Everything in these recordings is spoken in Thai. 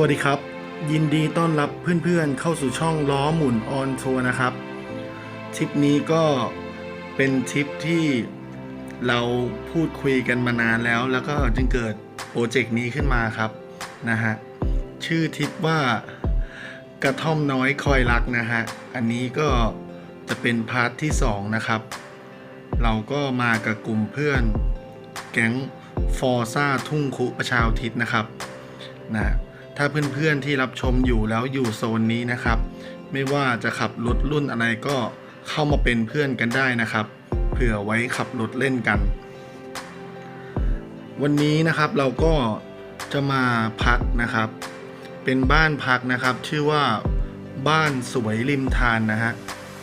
วัสดีครับ ยินดีต้อนรับเพื่อนๆเข้าสู่ช่องล้อหมุนออนทัวร์นะครับทริปนี้ก็เป็นทริปที่เราพูดคุยกันมานานแล้ว แล้วก็จึงเกิดโปรเจกต์นี้ขึ้นมาครับนะฮะชื่อทริปว่ากระท่อมน้อยคอยรักนะฮะอันนี้ก็จะเป็นพาร์ทที่สองนะครับ เราก็มากับกลุ่มเพื่อน แก๊งฟอร์ซ่าทุ่งคุประชาอุทิศนะครับนะ ถ้าเพื่อนๆที่รับชมอยู่แล้วอยู่โซนนี้นะครับ ไม่ว่าจะขับรถรุ่นอะไรก็เข้ามาเป็นเพื่อนกันได้นะครับ เผื่อไว้ขับรถเล่นกัน วันนี้นะครับเราก็จะมาพักนะครับ เป็นบ้านพักนะครับ ชื่อว่าบ้านสวยริมทานนะฮะ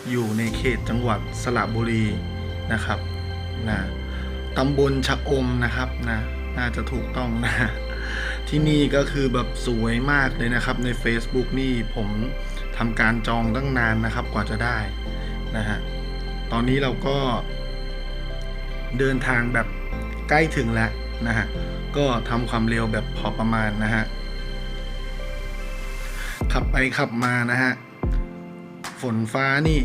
อยู่ในเขตจังหวัดสระบุรีนะครับนะตำบลชะอมนะครับนะน่าจะถูกต้องนะ ที่นี่ก็คือแบบสวยมากเลยนะครับ ใน Facebook นี่ผมทำการจองตั้งนานนะครับกว่าจะได้นะฮะตอนนี้เราก็เดินทางแบบใกล้ถึงแล้วนะฮะก็ทำความเร็วแบบพอประมาณนะฮะขับไปขับมานะฮะฝนฟ้านี่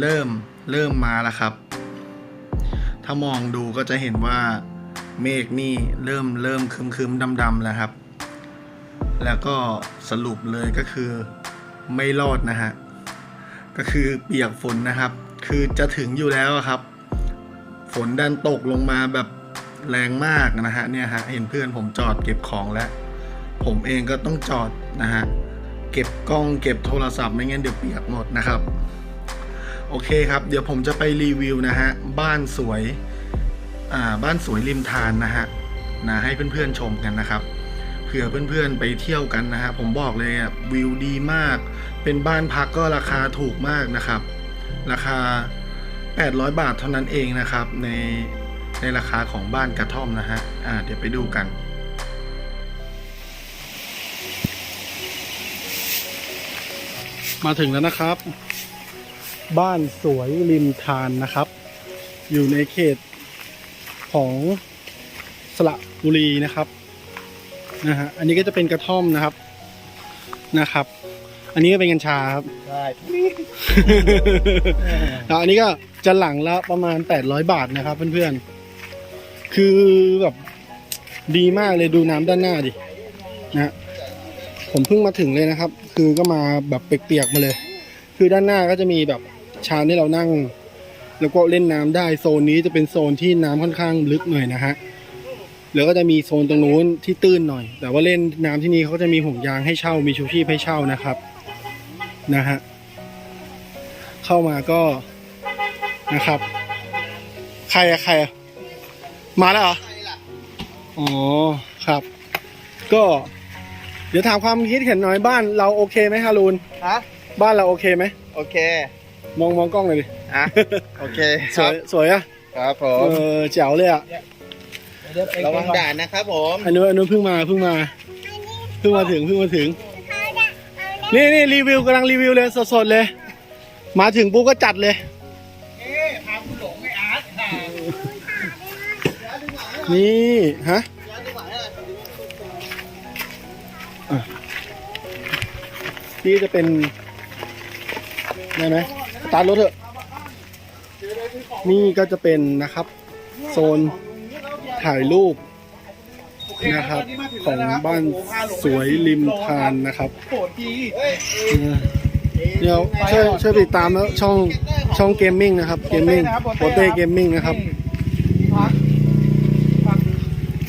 เริ่มเริ่มมาแล้วครับ ถ้ามองดูก็จะเห็นว่า เมฆนี่เริ่มเริ่มคึมคึมดำดำแล้วครับ แล้วก็สรุปเลยก็คือไม่รอดนะฮะ ก็คือเปียกฝนนะครับ คือจะถึงอยู่แล้วครับ ฝนดันตกลงมาแบบแรงมากนะฮะเนี่ยฮะเห็นเพื่อนผมจอดเก็บของแล้ว ผมเองก็ต้องจอดนะฮะเก็บกล้องเก็บโทรศัพท์ไม่งั้นเดี๋ยวเปียกหมดนะครับ โอเคครับ เดี๋ยวผมจะไปรีวิวนะฮะ บ้านสวย บ้านสวยริมทานนะฮะนะให้เพื่อนๆชมกันนะครับเผื่อเพื่อนๆไปเที่ยวกันนะฮะผมบอกเลยอะวิวดีมาก เป็นบ้านพักก็ราคาถูกมากนะครับ ราคา 800 บาทเท่านั้นเองนะครับ ในในราคาของบ้านกระท่อมนะฮะอ่าเดี๋ยวไปดูกันมาถึงแล้วนะครับ บ้านสวยริมทานนะครับ อยู่ในเขต ของสระบุรีนะครับนะฮะอันนี้ก็จะเป็นกระท่อมนะครับนะครับ อันนี้ก็เป็นกัญชาครับใช่แล้วอันนี้ก็จะหลังละประมาณ 800 บาทนะครับ เพื่อนๆ คือแบบดีมากเลยดูน้ำด้านหน้าดินะฮะผมเพิ่งมาถึงเลยนะครับ คือก็มาแบบเปียกๆมาเลย คือด้านหน้าก็จะมีแบบชานให้เรานั่ง แล้วก็เล่นน้ำได้โซนนี้จะเป็นโซนที่น้ำค่อนข้างลึกหน่อยนะฮะแล้วก็จะมีโซนตรงนู้นที่ตื้นหน่อย แต่ว่าเล่นน้ำที่นี่เขาจะมีห่วงยางให้เช่ามีชูชีพให้เช่านะครับนะฮะเข้ามาก็นะครับ ใครอะใครอะมาแล้วเหรออ๋อครับ ก็ เดี๋ยวถามความคิดเห็นหน่อยบ้านเราโอเคไหมฮารุนฮะบ้านเราโอเคไหมโอเค มองมองกล้องหน่อยดิ อะโอเคสวยสวยอะครับผเอมอแจ๋วเลยอะระวังด่านนะครับผมอันนู้นอันนู้นเพิ่งมาเพิ่งมาเพิ่งมาถึงเพิ่งมาถึง นี่นี่รีวิวกำลังรีวิวเลยสดๆเลย มาถึงปุ๊บก็จัดเลยพาคุณหลงไอ้อาร์ตนี่ฮะอะนี่จะเป็นได้ไหมสตาร์ทรถเถอะ นี่ก็จะเป็นนะครับ โซนถ่ายรูปนะครับของบ้านสวยริมทานนะครับโหดดีเออเดี๋ยวช่วยช่วยติดตามแล้วช่องช่องเกมมิ่งนะครับเกมมิ่งโปเต้เกมมิ่งนะครับพักพัก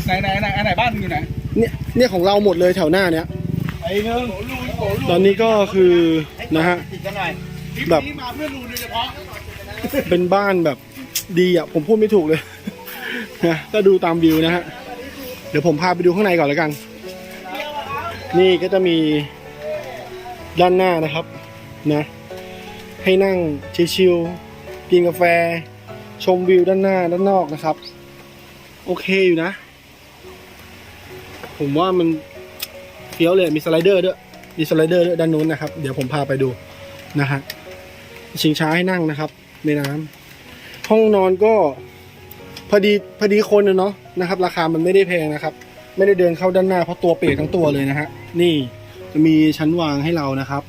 ไหนไหนไหนอันไหนบ้านมึงอยู่ไหนเนี่ยเนี่ยของเราหมดเลยแถวหน้าเนี้ยไอ้เนื้อโหลูโหลูตอนนี้ก็คือนะฮะติดกันหน่อย แบบนี้มาเพื่อรูโดยเฉพาะเป็นบ้านแบบดีอะ ผมพูดไม่ถูกเลยนะก็ดูตามวิวนะฮะ เดี๋ยวผมพาไปดูข้างในก่อนแล้วกัน นี่ก็จะมีด้านหน้านะครับนะ ให้นั่งชิลๆกินกาแฟ ชมวิวด้านหน้าด้านนอกนะครับ โอเคอยู่นะ ผมว่ามันเฟี้ยวเลยมีสไลเดอร์ด้วยมีสไลเดอร์ด้วยด้านนู้นนะครับ เดี๋ยวผมพาไปดูนะฮะ ชิงช้าให้นั่งนะครับ ในน้ำห้องนอนก็พอดีพอดีคนนะเนาะนะครับ ราคามันไม่ได้แพงนะครับ ไม่ได้เดินเข้าด้านหน้าเพราะตัวเปียกทั้งตัวเลยนะฮะนี่จะมีชั้นวางให้เรานะครับ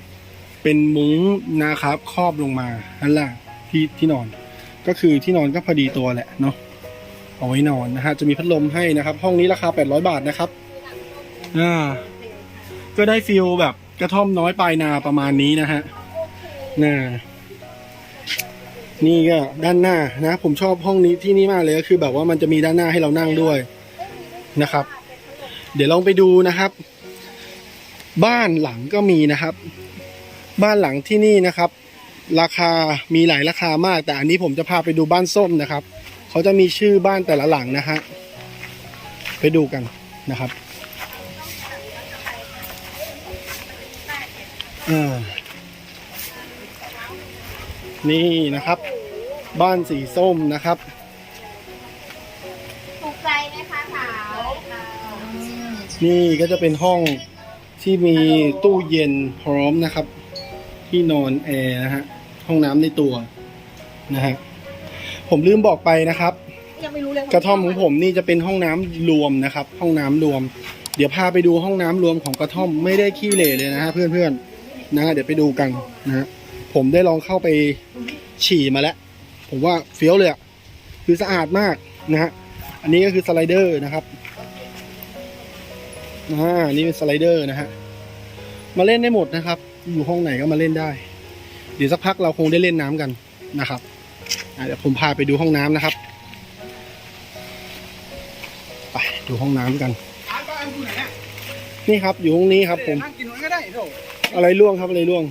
เป็นมุ้งนะครับครอบลงมาด้านล่างที่ที่นอน ก็คือที่นอนก็พอดีตัวแหละเนาะเอาไว้นอนนะฮะจะมีพัดลมให้นะครับ ห้องนี้ราคา 800 บาทนะครับอ่าก็ได้ฟิลแบบกระท่อมน้อยปลายนาประมาณนี้นะฮะน่า นี่ก็ด้านหน้านะ ผมชอบห้องนี้ที่นี่มากเลยก็คือ แบบว่ามันจะมีด้านหน้าให้เรานั่งด้วยนะครับ เดี๋ยวลองไปดูนะครับ บ้านหลังก็มีนะครับ บ้านหลังที่นี่นะครับ ราคามีหลายราคามาก แต่อันนี้ผมจะพาไปดูบ้านส้มนะครับ เขาจะมีชื่อบ้านแต่ละหลังนะฮะไปดูกันนะครับอ่านี่นะครับ บ้านสีส้มนะครับ ถูกใจไหมคะสาวนี่ก็จะเป็นห้องที่มีตู้เย็นพร้อมนะครับ ที่นอนแอร์นะฮะห้องน้ำในตัวนะฮะผมลืมบอกไปนะครับ ยังไม่รู้เลยกระท่อมของผมนี่จะเป็นห้องน้ำรวมนะครับ ห้องน้ำรวม เดี๋ยวพาไปดูห้องน้ำรวมของกระท่อมไม่ได้ขี้เหร่เลยนะฮะเพื่อนๆนะฮะเดี๋ยวไปดูกันนะฮะผมได้ลองเข้าไปฉี่มาแล้ว ผมว่าเฟี้ยวเลยอะคือสะอาดมากนะฮะอันนี้ก็คือสไลเดอร์นะครับอ่านี่เป็นสไลเดอร์นะฮะมาเล่นได้หมดนะครับ อยู่ห้องไหนก็มาเล่นได้ เดี๋ยวสักพักเราคงได้เล่นน้ำกันนะครับอะเดี๋ยวผมพาไปดูห้องน้ำนะครับไปดูห้องน้ำกันร้านบ้านอยู่ไหนเนี่ยนี่ครับอยู่ห้องนี้ครับผมนั่งกินมันก็ได้โถอะไรร่วงครับอะไรร่วง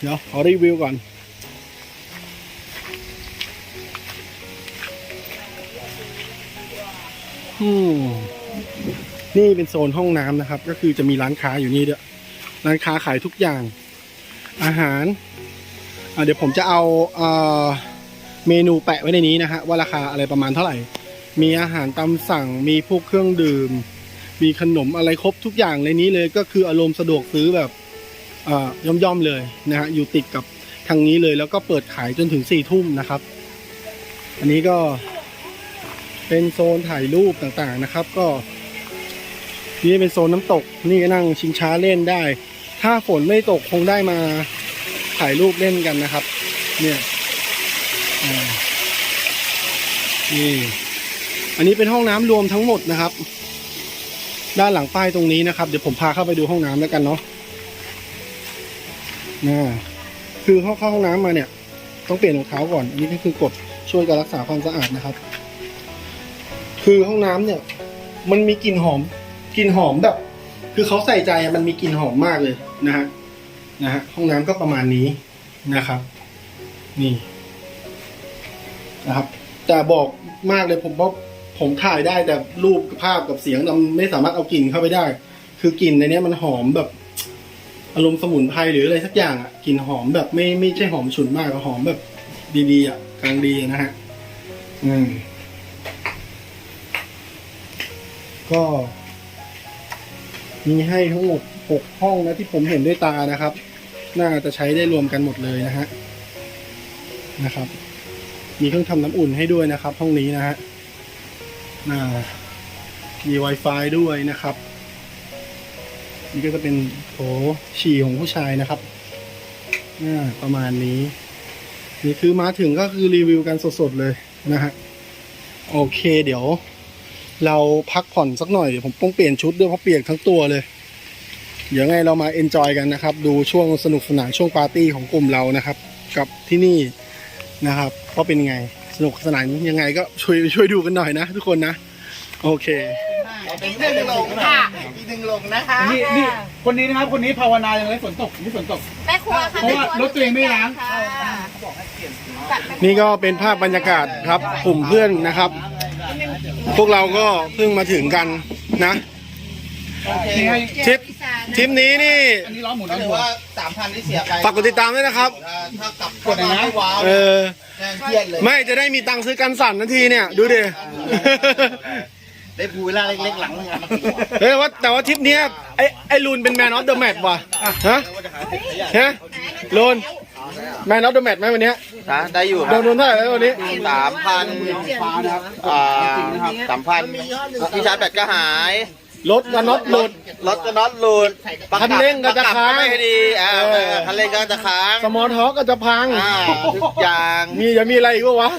เดี๋ยวขอรีวิวก่อน นี่เป็นโซนห้องน้ำนะครับ ก็คือจะมีร้านค้าอยู่นี่ด้วยร้านค้าขายทุกอย่าง อาหารเดี๋ยวผมจะเอาเอ่อเมนูแปะไว้ในนี้นะฮะว่าราคาอะไรประมาณเท่าไหร่ มีอาหารตามสั่งมีพวกเครื่องดื่ม มีขนมอะไรครบทุกอย่างในนี้เลยก็คืออารมณ์สะดวกซื้อแบบย่อมๆเลยนะฮะอยู่ติดกับทางนี้เลยแล้วก็เปิดขายจนถึงสี่ทุ่มนะครับ อันนี้ก็ เป็นโซนถ่ายรูปต่างๆนะครับ ก็ นี่เป็นโซนน้ำตก นี่ก็นั่งชิงช้าเล่นได้ ถ้าฝนไม่ตกคงได้มาถ่ายรูปเล่นกันนะครับ เนี่ยนี่ อันนี้เป็นห้องน้ำรวมทั้งหมดนะครับ ด้านหลังป้ายตรงนี้นะครับ เดี๋ยวผมพาเข้าไปดูห้องน้ำแล้วกันเนาะนะคือเข้าเข้าห้องน้ำมาเนี่ย ต้องเปลี่ยนรองเท้าก่อน อันนี้ก็คือกฎช่วยการรักษาความสะอาดนะครับ คือห้องน้ำเนี่ย มันมีกลิ่นหอมกลิ่นหอมแบบ คือเขาใส่ใจมันมีกลิ่นหอมมากเลยนะฮะนะฮะห้องน้ำก็ประมาณนี้นะครับ นี่นะครับ แต่บอกมากเลยผมว่าผมถ่ายได้แต่รูปภาพกับเสียงเราไม่สามารถเอากลิ่นเข้าไปได้ คือกลิ่นในนี้มันหอมแบบ อารมณ์สมุนไพรหรืออะไรสักอย่างอะกลิ่นหอมแบบไม่ไม่ใช่หอมฉุนมากหอมแบบดีๆอะกลางดีนะฮะ อืม ก็ มีให้ทั้งหมดหกห้องนะที่ผมเห็นด้วยตานะครับ น่าจะใช้ได้รวมกันหมดเลยนะฮะนะครับ มีเครื่องทำน้ำอุ่นให้ด้วยนะครับ ห้องนี้นะฮะอ่ามี Wi-Fi ด้วยนะครับ นี่ก็จะเป็นโถฉี่ของผู้ชายนะครับอ่าประมาณนี้ นี่คือมาถึงก็คือรีวิวกันสดๆเลยนะฮะโอเคเดี๋ยว เราพักผ่อนสักหน่อยเดี๋ยวผมต้องเปลี่ยนชุดด้วยเพราะเปียกทั้งตัวเลย เดี๋ยวไงเรามาเอนจอยกันนะครับ ดูช่วงสนุกสนานช่วงปาร์ตี้ของกลุ่มเรานะครับ กับที่นี่นะครับว่าเป็นไงสนุกสนานยังไงก็ช่วยช่วยดูกันหน่อยนะ ทุกคนนะ โอเค อีกหนึ่งลงค่ะ อีกหนึ่งลงนะคะนี่นี่คนนี้นะครับ คนนี้ภาวนายังไงฝนตกนี่ฝนตก แม่ครัวค่ะเพราะว่ารถตัวเองไม่ล้างนี่ก็เป็นภาพบรรยากาศครับกลุ่มเพื่อนนะครับ พวกเราก็เพิ่งมาถึงกันนะนี่ให้ทริปทริปนี้นี่อันนี้ล้อหมุนก็ล้อหถืมุอนว่าสามพันที่เสียไปฝากกดติดตามด้วยนะครับ ถ้าถ้ากลับเข้ามาไม่ว้าวเออแน่เครียดเลย ไม่จะได้มีตังค์ซื้อกันสั่นนาทีเนี่ย ดูดิ ได้ภูวิลล่าเล็กๆหลังนึงอะเฮ้ยว่าแต่ว่าทริปเนี้ยไอ้ไอ้ลูนเป็นแมนออฟเดอะแมตช์ว่ะฮะฮะลูน แมนออฟเดอะแมตช์ไหมวันเนี้ยได้อยู่โดนโดนเท่าไหร่แล้ววันนี้สามพันอ่าสามพันที่ชาร์จแบตก็หายรถกับน็อตหลุด รถก็น็อตหลุดคันเร่งก็จะค้างไม่ให้ดีอ่าเออ คันเร่งก็จะค้างสมอลท็อกก็จะพัง อ่าทุกอย่างมีจะมีอะไรอีกวะ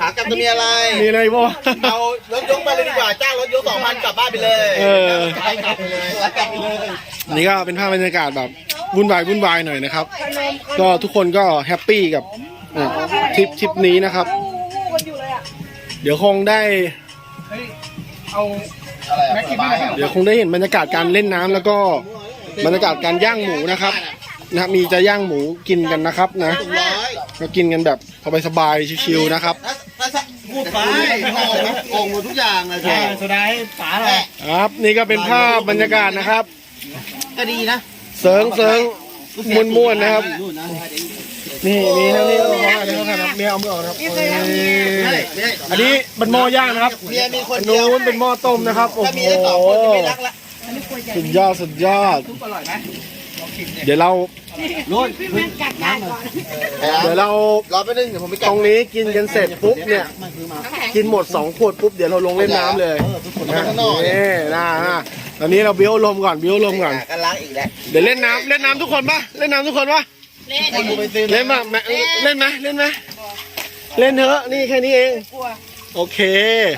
ขากลับจะมีอะไร มีอะไรอีกวะ เอารถยกไปเลยดีกว่าจ้างรถยกสองพันกลับบ้านไปเลยเออ กลับไปเลยกลับไปเลย นี่ก็เป็นภาพบรรยากาศแบบวุ่นวายวุ่นวายหน่อยนะครับ ก็ทุกคนก็แฮปปี้กับเอ่อทริปทริปนี้นะครับ เดี๋ยวคงได้เฮ้ยเอาแม็กกี้ไม่ได้เดี๋ยวคงได้เห็นบรรยากาศการเล่นน้ำแล้วก็บรรยากาศการย่างหมูนะครับนะมีจะย่างหมูกินกันนะครับนะถุงร้อยก็กินกันแบบสบายๆชิวๆนะครับถ้าถ้าพูดไปโอ่งหมดทุกอย่างเลยใช่สุดท้ายป๋าเลยครับ นี่ก็เป็นภาพบรรยากาศนะครับ ก็ดีนะเสิร์งเสิร์งม้วนๆนะครับ นี่นี่นะนี่เอามาเดี๋ยวเขาครับเมียเอามือออกนะครับเอ้ยอันนี้เป็นหม้อย่างนะครับเมียมีคนอันเดียวนู้นเป็นหม้อต้มนะครับโอ้ถ้าโหมีได้สองคนจะไม่รักละสุดยอดสุดยอดทุกอร่อยไหมลองกินเนี่ยเดี๋ยวเราเดี๋ยวเรารอไปนึงเดี๋ยวผมไปตรงนี้กินกันเสร็จปุ๊บเนี่ย กินหมดสองขวดปุ๊บเดี๋ยวเราลงเล่นน้ำเลยนะข้างนอกนี่นะนะ ตอนนี้เราเบี้ยวลมก่อนเบี้ยวลมก่อนกันล้างอีกแล้วเดี๋ยวเล่นน้ำเล่นน้ำทุกคนปะเล่นน้ำทุกคนปะคนดูไปซื้อเล่นปะแม่เล่นไหมเล่นไหมเล่นเถอะนี่แค่นี้เองโอเค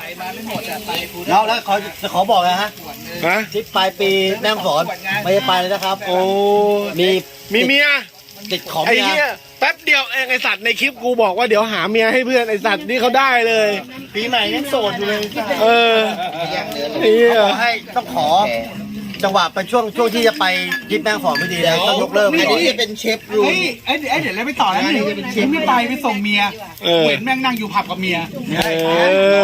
ใส่มาไม่หมดอะใส่ฟูแล้วแล้วขอจะขอบอกนะฮะฮะทริปปลายปีแม่ฮ่องสอนไม่ได้ไปเลยนะครับ โอ้มีมีเมียติดของไอ้เมีเหี้ยย แป๊บเดียวเองไอสัตว์ในคลิปกูบอกว่าเดี๋ยวหาเมียให้เพื่อนไอสัตว์นี่เขาได้เลย ปีใหม่ยังโสดอยู่เลยเออไอ้เหี้ยขอให้ต้องขอ จังหวะเป็นช่วงช่วงที่จะไปทริปแม่ฮ่องสอนพอดีเลยต้องยกเลิกอันนี้จะเป็นเชฟรูเฮ้ยไอ้เดี๋ยวไอ้เดี๋ยวเราไปต่อแล้วนี่ผมไม่ไปไปส่งเมียเออ เห็นแม่งนั่งอยู่ผับกับเมีย เอ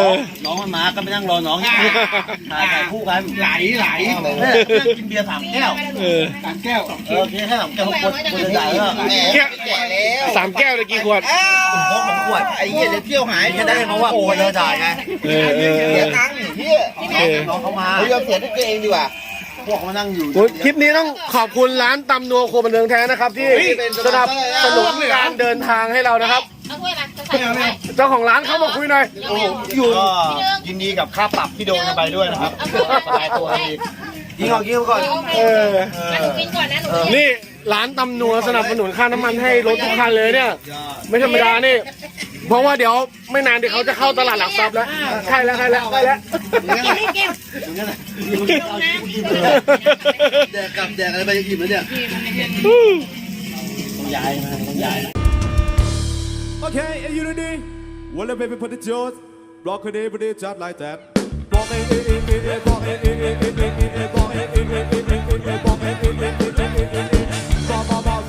อ น้องมันมาก็ไปนั่งรอน้องถ่ายถ่ายคู่กันไหลไหลเนี่ยนั่งกินเบียร์สามแก้วเออสามแก้วเออกินแค่สามแก้วคนคนใหญ่ก็แหมแก้วแก่แล้วสามแก้วเลยกี่ขวด พกสองขวดไอ้เหี้ยเดี๋ยวเที่ยวหายจะได้เพราะว่าโอ้เลยจ่ายไงเออเออเอเสียอตังค์เหี้ยโอเคน้องเขามาเขายอมเสียด้วยตัวเองดีกว่า พวกเขามานั่งอยู่โอ้ยคลิปนี้ต้องขอบคุณร้านตำนัวโครัวบันเทิงแท้นะครับ ที่สนับสนุนการเดินทางให้เรานะครับ เอาถ้วยมาจะใส่อะไรเจ้าของร้านเข้ามาคุยหน่อย โอ้โหอยู่ก็ยินดีกับค่าปรับที่โดนกันไปด้วยนะครับหลายตัวดียิงก่อนยิงก่อน เออมาหนูกินก่อนนะหนูกิน นี่ ร้านตำนัวสนับสนุนค่าน้ำมันให้รถทุกคันเลยเนี่ย ไม่ธรรมดานี่ เพราะว่าเดี๋ยวไม่นานเดี๋ยวเขาจะเข้าตลาดหลักทรัพย์แล้วใช่แล้วใช่แล้วใช่แล้วกินนี่กินแดกกับแดกอะไรไปอิ่มแล้วเนี่ยต้องย้ายนะต้องย้าย Okay, are you ready? Well, baby, put it yours. Block it, put it just like that. Block it, it, it, it, it, block it, it, it, it, it, it, block it, it, it, it, it, it, it, block it, it, it, it, it, it, it,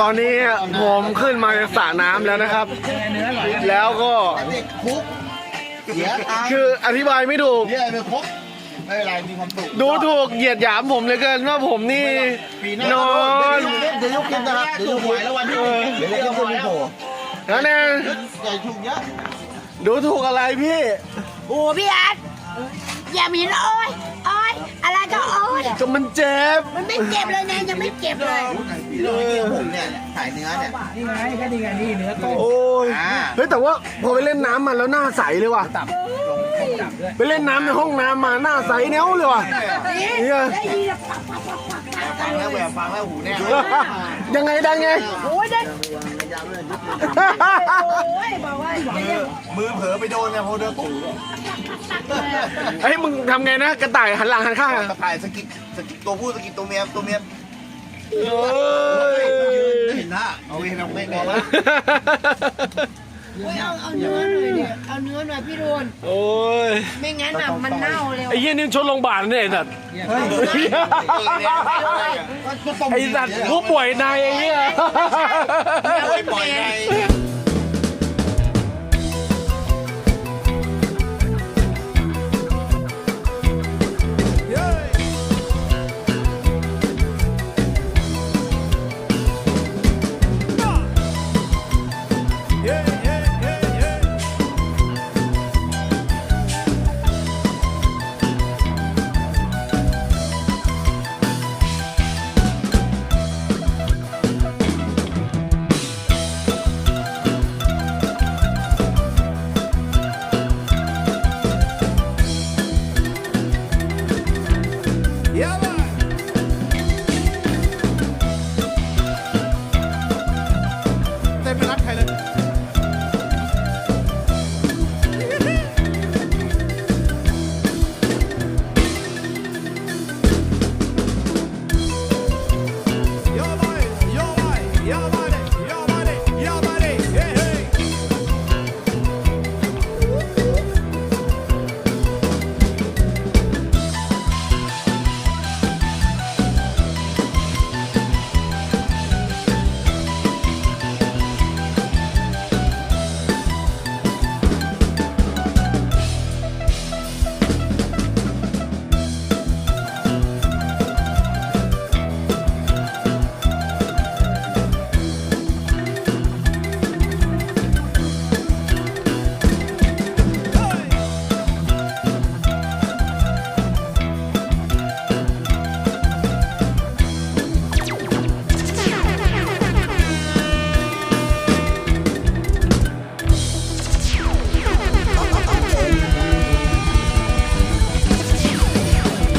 ตอนนี้ผมขึ้นมาจากสระน้ำแล้วนะครับ แล้วก็ติดคุกเสียตังค์คืออธิบายไม่ถูกเหี้ยไปคุกไม่เป็นไรมีความสุขดูถูกเหยียดหยามผมเหลยเกินว่าผมนี่ปีหน้านอน เดี๋ยวยกคลิปนะครับเดี๋ยวยกคลิปแล้ววันที่เดี๋ยวยกคลิปมีโผล่แล้วเนี่ยใหญ่ถูกเยอะดูถูกอะไรพี่ โอ้พี่อาร์ตอย่ามีนะโอ้ยโอ้ย อะไรก็โอ้ยก็มันเจ็บ มันไม่เจ็บเลยนะยังไม่เจ็บเลยผมเนี่ยขายเนื้อเนี่ยนี่ไงก็นี่ไงนี่เนื้อต้มโอ้ย เฮ้ยแต่ว่าพอไปเล่นน้ำมาแล้วหน้าใสเลยว่ะตับลงต้มตับด้วยไปเล่นน้ำในห้องน้ำมาหน้าใสเนี้ยวเลยว่ะเนี่ยได้ยินแล้วปักปักปักปักปักฟังแล้วแบบฟังแล้วหูแน่ ยังไงดังไง โอ้ยได้ โอ้ยบอกว่าอย่าเรียกมือเผลอไปโดนเนี่ยพอเดินปุ๊บเฮ้ยมึงทำไงนะกระต่ายหันหลังหันข้างอะตะข่ายสกิดสกิดตัวผู้สกิดตัวเมียตัวเมียเอ้ยเห็นหน้าเอาเองเราไม่แน่ โอ้ยเอาเอาเนื้อหน่อยดิเอาเนื้อหน่อยพี่โดนโอ้ยไม่งั้นอะมันเน่าเร็วไอ้เหี้ยนี่ชนโรงพยาบาลเนี่ยไอ้สัตว์ไอ้สัตว์ผู้ป่วยในไอ้เหี้ยปล่อยไง